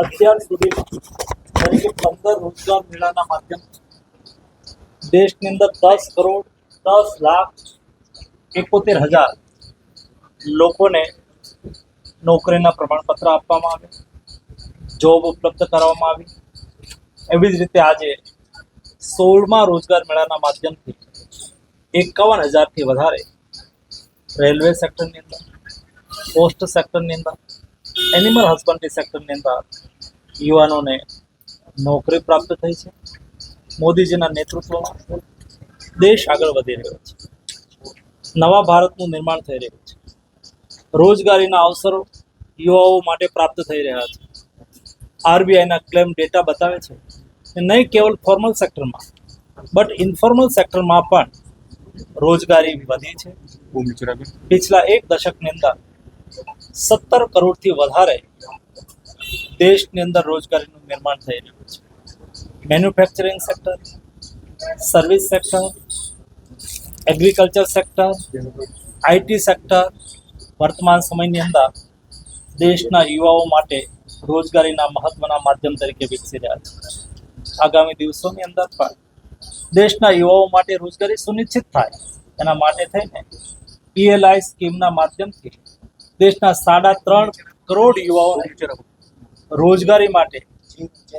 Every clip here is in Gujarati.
અત્યાર સુધી તરીકે પંદર રોજગાર મેળાના માધ્યમથી દેશની અંદર દસ કરોડ દસ લાખ એકોતેર હજાર લોકોને નોકરીના પ્રમાણપત્ર આપવામાં આવ્યું જોબ ઉપલબ્ધ કરાવવામાં આવી. એવી જ રીતે આજે સોળમા રોજગાર મેળાના માધ્યમથી એકાવન હજારથી વધારે રેલવે સેક્ટરની અંદર, પોસ્ટ સેક્ટરની અંદર એનિમલ હસબન્ડરી સેક્ટરની અંદર યુવાનોને નોકરી પ્રાપ્ત થઈ છે. મોદીજીના નેતૃત્વમાં દેશ આગળ વધી રહ્યો છે. નવા ભારતનું નિર્માણ થઈ રહ્યું છે. રોજગારીના અવસરો યુવાઓ માટે પ્રાપ્ત થઈ રહ્યા છે. આરબીઆઈના ક્લેમ ડેટા બતાવે છે કે નહીં કેવલ ફોર્મલ સેક્ટરમાં બટ ઇન્ફોર્મલ સેક્ટરમાં પણ રોજગારી વધી છે. પિછલા એક દશકની અંદર સત્તર કરોડથી વધારે દેશની અંદર રોજગારીનું નિર્માણ થઈ રહ્યું છે. Manufacturing sector service sector agriculture sector IT sector વર્તમાન સમયની અંદર દેશના યુવાઓ માટે રોજગારીના મહત્વના માધ્યમ તરીકે વિકસી રહ્યા છે. આગામી દિવસોની અંદર પણ દેશના યુવાઓ માટે રોજગારી સુનિશ્ચિત થાય. એના માટે થઈને પીએલઆઈ સ્કીમના માધ્યમથી દેશના સાડા ત્રણ કરોડ યુવાઓને રોજગારી માટે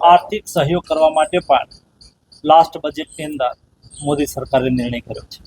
આર્થિક સહયોગ કરવા માટે પણ લાસ્ટ બજેટની અંદર મોદી સરકારે નિર્ણય કર્યો છે.